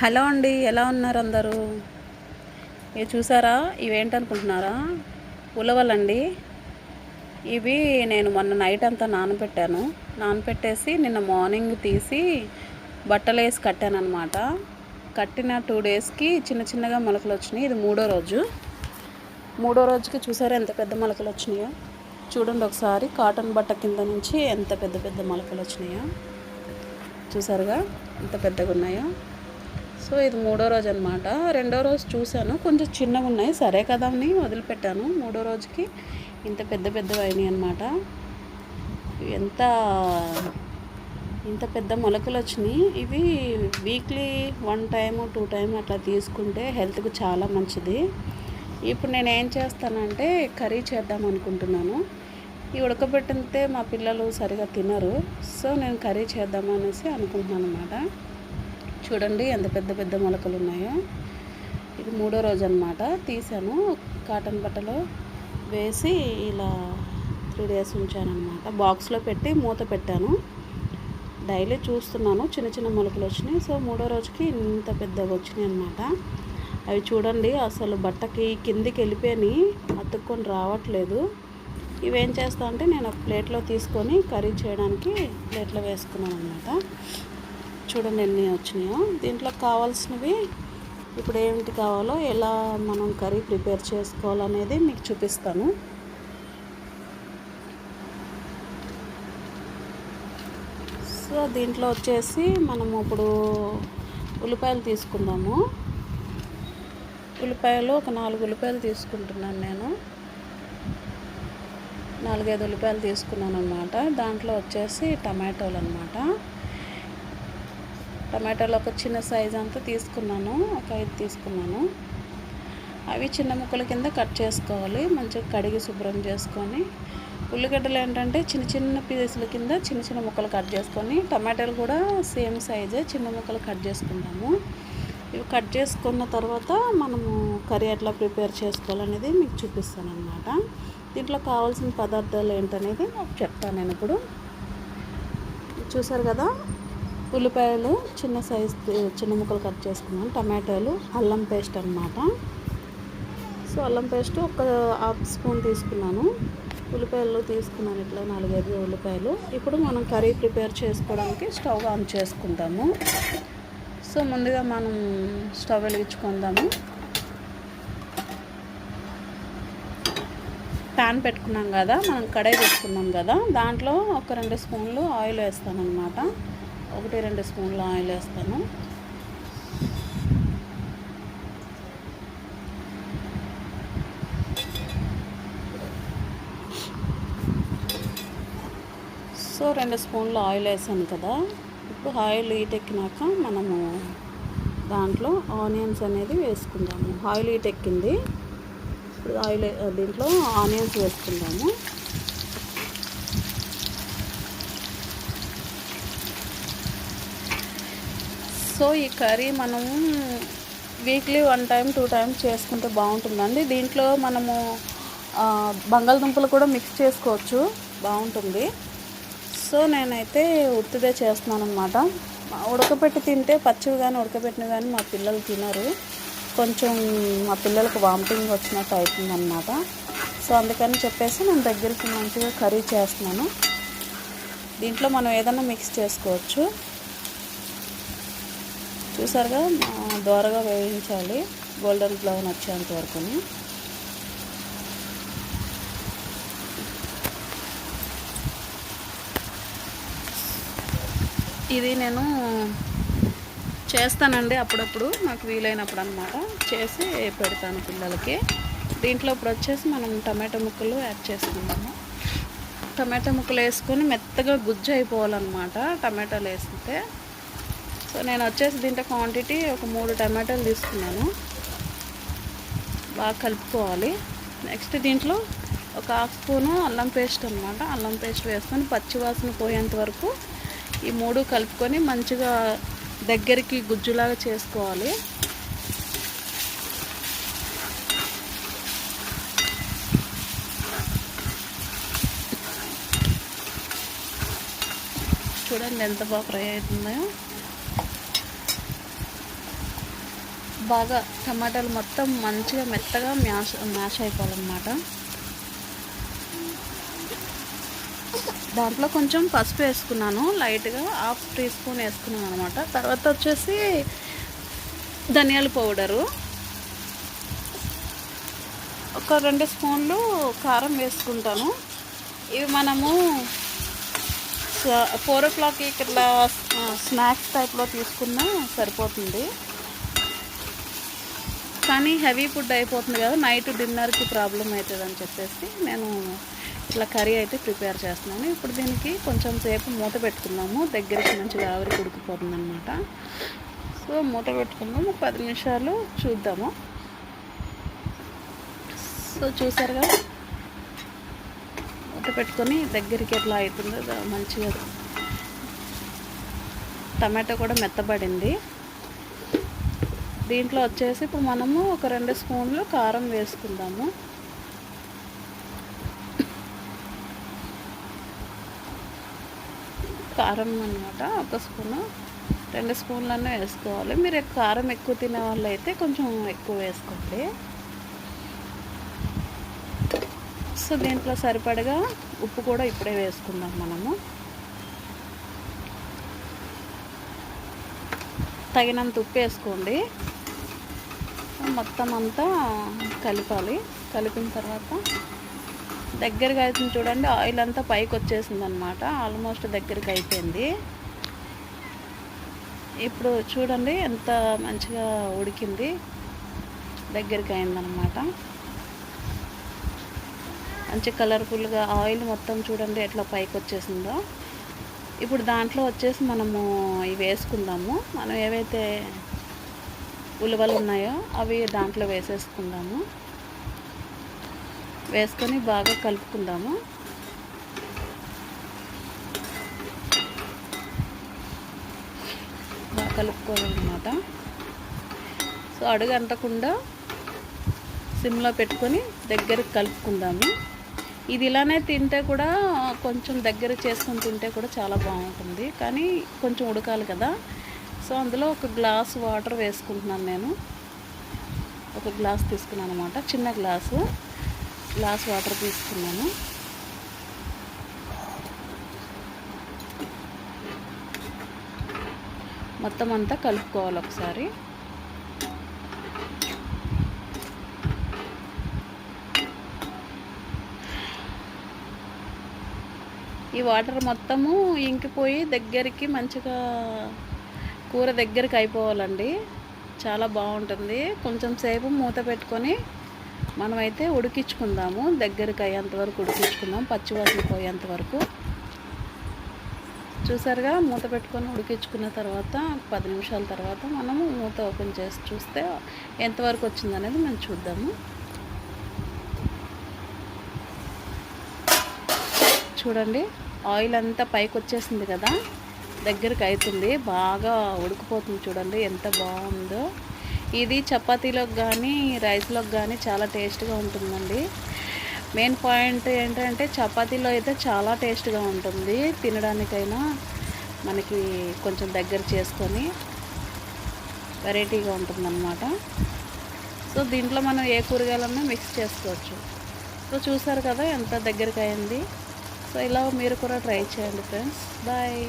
Hello అండి ఎలా ఉన్నారు అందరూ? ఇవి చూసారా? ఇవేంటనుకుంటున్నారా? ఉలవలండి. ఇవి నేను మొన్న నైట్ అంతా నానబెట్టాను. నానబెట్టేసి నిన్న మార్నింగ్ తీసి బట్టలు వేసి కట్టాను అనమాట కట్టిన టూ డేస్కి చిన్న చిన్నగా మొలకలు వచ్చినాయి ఇది మూడో రోజు. మూడో రోజుకి చూసారా ఎంత పెద్ద మొలకలు వచ్చినాయో చూడండి ఒకసారి కాటన్ బట్ట కింద నుంచి ఎంత పెద్ద పెద్ద మొలకలు వచ్చినాయో చూసారుగా? ఎంత పెద్దగా ఉన్నాయో సో ఇది మూడో రోజు అనమాట రెండో రోజు చూశాను. కొంచెం చిన్నగా ఉన్నాయి. సరే కదా అని వదిలిపెట్టాను మూడో రోజుకి. ఇంత పెద్ద పెద్దవి అయినాయి అనమాట ఎంత ఇంత పెద్ద మొలకలు వచ్చినాయి. ఇవి weekly one time two time అట్లా తీసుకుంటే హెల్త్కు చాలా మంచిది. ఇప్పుడు నేను ఏం చేస్తానంటే కర్రీ చేద్దాం అనుకుంటున్నాను. ఈ ఉడకబెట్టితే మా పిల్లలు సరిగా తినరు. సో నేను కర్రీ చేద్దామనేసి అనుకుంటున్నాను అనమాట చూడండి ఎంత పెద్ద పెద్ద మొలకలు ఉన్నాయో. ఇది మూడో రోజు అనమాట తీసాను. కాటన్ బట్టలో వేసి ఇలా త్రీ డేస్ ఉంచాను అనమాట బాక్స్లో పెట్టి మూత పెట్టాను. డైలీ చూస్తున్నాను. చిన్న చిన్న మొలకలు వచ్చినాయి. సో మూడో రోజుకి ఇంత పెద్దగా వచ్చినాయి అనమాట అవి చూడండి. అసలు బట్టకి కిందికి వెళ్ళిపోయి అతుక్కొని రావట్లేదు. ఇవేం చేస్తా అంటే నేను ఒక ప్లేట్లో తీసుకొని కర్రీ చేయడానికి ప్లేట్లో వేసుకున్నాను అనమాట చూడండి ఎన్ని వచ్చినాయో. దీంట్లో కావాల్సినవి ఇప్పుడు ఏమిటి కావాలో ఎలా మనం కర్రీ ప్రిపేర్ చేసుకోవాలనేది మీకు చూపిస్తాను. సో దీంట్లో వచ్చేసి మనము ఇప్పుడు ఉల్లిపాయలు తీసుకుందాము. ఉల్లిపాయలు ఒక నాలుగు ఉల్లిపాయలు తీసుకుంటున్నాను నేను. నాలుగైదు ఉల్లిపాయలు తీసుకున్నాను అనమాట దాంట్లో వచ్చేసి టమాటోలు అనమాట టమాటాలు ఒక చిన్న సైజ్ అంతా తీసుకున్నాను ఒక ఐదు తీసుకున్నాను. అవి చిన్న ముక్కల కింద కట్ చేసుకోవాలి మంచిగా కడిగి శుభ్రం చేసుకొని. ఉల్లిగడ్డలు ఏంటంటే చిన్న చిన్న పీసుల కింద చిన్న చిన్న ముక్కలు కట్ చేసుకొని టమాటాలు కూడా సేమ్ సైజే చిన్న ముక్కలు కట్ చేసుకుంటాము. ఇవి కట్ చేసుకున్న తర్వాత మనము కర్రీ ఎట్లా ప్రిపేర్ చేసుకోవాలనేది మీకు చూపిస్తాను అనమాట దీంట్లో కావాల్సిన పదార్థాలు ఏంటనేది నాకు చెప్తాను నేను ఇప్పుడు. చూసారు కదా? ఉల్లిపాయలు చిన్న సైజ్ చిన్న ముక్కలు కట్ చేసుకున్నాను టమాటాలు అల్లం పేస్ట్ అనమాట సో అల్లం పేస్ట్ ఒక హాఫ్ స్పూన్ తీసుకున్నాను. ఉల్లిపాయలు తీసుకున్నాను ఇట్లా నాలుగైదు ఉల్లిపాయలు. ఇప్పుడు మనం కర్రీ ప్రిపేర్ చేసుకోవడానికి స్టవ్ ఆన్ చేసుకుందాము సో ముందుగా మనం స్టవ్ వెలిగించుకుందాము. ప్యాన్ పెట్టుకున్నాం కదా మనం కడాయి పెట్టుకున్నాం కదా దాంట్లో ఒక రెండు స్పూన్లు ఆయిల్ వేస్తాను అనమాట ఒకటి రెండు స్పూన్ల ఆయిల్ వేస్తాను. సో రెండు స్పూన్లు ఆయిల్ వేసాను కదా. ఇప్పుడు ఆయిల్ హీట్ ఎక్కినాక మనము దాంట్లో ఆనియన్స్ అనేది వేసుకుందాము. ఆయిల్ హీట్ ఎక్కింది. ఇప్పుడు ఆయిల్ దీంట్లో ఆనియన్స్ వేసుకుందాము. సో ఈ కర్రీ మనం weekly one time two times చేసుకుంటే బాగుంటుందండి. దీంట్లో మనము బంగాళదుంపలు కూడా మిక్స్ చేసుకోవచ్చు. బాగుంటుంది. సో నేనైతే ఉత్తిదే చేస్తున్నాను అనమాట ఉడకబెట్టి తింటే పచ్చివి కానీ ఉడకబెట్టిన కానీ మా పిల్లలు తినరు. కొంచెం మా పిల్లలకు వామిటింగ్ వచ్చినట్టు అవుతుందన్నమాట. సో అందుకని చెప్పేసి నేను దగ్గరికి మంచిగా కర్రీ చేస్తున్నాను. దీంట్లో మనం ఏదైనా మిక్స్ చేసుకోవచ్చు. చూసారుగా దోరగా వేయించాలి గోల్డెన్ బ్రౌన్ వచ్చేంత వరకు ఇది నేను చేస్తానండి అప్పుడప్పుడు నాకు వీలైనప్పుడు అనమాట చేసి పెడతాను పిల్లలకి. దీంట్లో ఇప్పుడు వచ్చేసి మనం టమాటో ముక్కలు యాడ్ చేసుకుందాము. టమాటో ముక్కలు వేసుకొని మెత్తగా గుజ్జు అయిపోవాలన్నమాట. టమాటాలు వేస్తే సో నేను వచ్చేసి దీంట్లో క్వాంటిటీ ఒక మూడు టమాటాలు తీసుకున్నాను. బాగా కలుపుకోవాలి. నెక్స్ట్ దీంట్లో ఒక హాఫ్ స్పూను అల్లం పేస్ట్ అనమాట అల్లం పేస్ట్ వేసుకొని పచ్చివాసన పోయేంత వరకు ఈ మూడు కలుపుకొని మంచిగా దగ్గరికి గుజ్జులాగా చేసుకోవాలి. చూడండి ఎంత బాగా ఫ్రై అవుతుందో. బాగా టమాటాలు మొత్తం మంచిగా మెత్తగా మ్యాష్ మ్యాష్ అయిపోవాలన్నమాట. దాంట్లో కొంచెం పసుపు వేసుకున్నాను లైట్గా హాఫ్ టీ స్పూన్ వేసుకున్నాను అనమాట తర్వాత వచ్చేసి ధనియాల పౌడరు. ఒక రెండు స్పూన్లు కారం వేసుకుంటాను. ఇవి మనము ఫోర్ ఓ క్లాక్కి ఇట్లా స్నాక్స్ టైప్లో తీసుకున్నా సరిపోతుంది. కానీ హెవీ ఫుడ్ అయిపోతుంది కదా నైట్ డిన్నర్కి ప్రాబ్లం అవుతుంది అని చెప్పేసి నేను ఇట్లా కర్రీ అయితే ప్రిపేర్ చేస్తున్నాను. ఇప్పుడు దీనికి కొంచెం సేపు మూత పెట్టుకుందాము. దగ్గరికి మంచిగా ఆవిరి ఉడికిపోతుంది అనమాట సో మూత పెట్టుకున్నాము పది నిమిషాలు చూద్దాము. సో చూసారుగా మూత పెట్టుకొని దగ్గరికి ఎట్లా అవుతుందో మంచిగా టమాటో కూడా మెత్తబడింది. దీంట్లో వచ్చేసి ఇప్పుడు మనము ఒక రెండు స్పూన్లు కారం వేసుకుందాము. కారం అనమాట ఒక స్పూను. రెండు స్పూన్లన్నీ వేసుకోవాలి. మీరు కారం ఎక్కువ తినే వాళ్ళు అయితే కొంచెం ఎక్కువ వేసుకోండి. సో దీంట్లో సరిపడగా ఉప్పు కూడా ఇప్పుడే వేసుకుందాం మనము. తగినంత ఉప్పు వేసుకోండి. మొత్తం అంతా కలిపాలి. కలిపిన తర్వాత దగ్గరగా అవుతుంది చూడండి ఆయిల్ అంతా పైకి వచ్చేసింది అనమాట ఆల్మోస్ట్ దగ్గరికి అయిపోయింది. ఇప్పుడు చూడండి ఎంత మంచిగా ఉడికింది. దగ్గరికి అయిందనమాట మంచి కలర్ఫుల్గా ఆయిల్ మొత్తం చూడండి ఎట్లా పైకి వచ్చేసిందో. ఇప్పుడు దాంట్లో వచ్చేసి మనము ఇవి వేసుకుందాము. మనం ఏవైతే ఉలవలు ఉన్నాయో అవి దాంట్లో వేసేసుకుందాము. వేసుకొని బాగా కలుపుకుందాము. బాగా కలుపుకోవాలన్నమాట. సో అడుగు అంటకుండా సిమ్లో పెట్టుకొని దగ్గరకు కలుపుకుందాము. ఇది ఇలానే తింటే కూడా కొంచెం దగ్గర చేసుకొని తింటే కూడా చాలా బాగుంటుంది. కానీ కొంచెం ఉడకాలి కదా. సో అందులో ఒక గ్లాస్ వాటర్ వేసుకుంటున్నాను నేను. ఒక గ్లాస్ తీసుకున్నాను అనమాట చిన్న గ్లాసు. గ్లాస్ వాటర్ తీసుకున్నాను. మొత్తం అంతా కలుపుకోవాలి ఒకసారి. ఈ వాటర్ మొత్తము ఇంకిపోయి దగ్గరికి మంచిగా కూర దగ్గరికి అయిపోవాలండి. చాలా బాగుంటుంది. కొంచెం సేపు మూత పెట్టుకొని మనమైతే ఉడికించుకుందాము. దగ్గరికి అయ్యేంత వరకు ఉడికించుకుందాం. పచ్చివాసన పోయేంత వరకు. చూసారుగా? మూత పెట్టుకొని ఉడికించుకున్న తర్వాత పది నిమిషాల తర్వాత మనము మూత ఓపెన్ చేసి చూస్తే ఎంతవరకు వచ్చిందనేది మనం చూద్దాము. చూడండి. ఆయిల్ అంతా పైకి వచ్చేసింది కదా? దగ్గరికి అవుతుంది బాగా ఉడికిపోతుంది చూడండి ఎంత బాగుందో. ఇది చపాతీలోకి కానీ రైస్లోకి కానీ చాలా టేస్ట్గా ఉంటుందండి. మెయిన్ పాయింట్ ఏంటంటే చపాతీలో అయితే చాలా టేస్ట్గా ఉంటుంది. తినడానికైనా మనకి కొంచెం దగ్గర చేసుకొని వెరైటీగా ఉంటుందన్నమాట. సో దీంట్లో మనం ఏ కూరగాయలన్నా మిక్స్ చేసుకోవచ్చు. సో చూసారు కదా ఎంత దగ్గరికి అయింది సో ఇలా మీరు కూడా ట్రై చేయండి ఫ్రెండ్స్. బాయ్.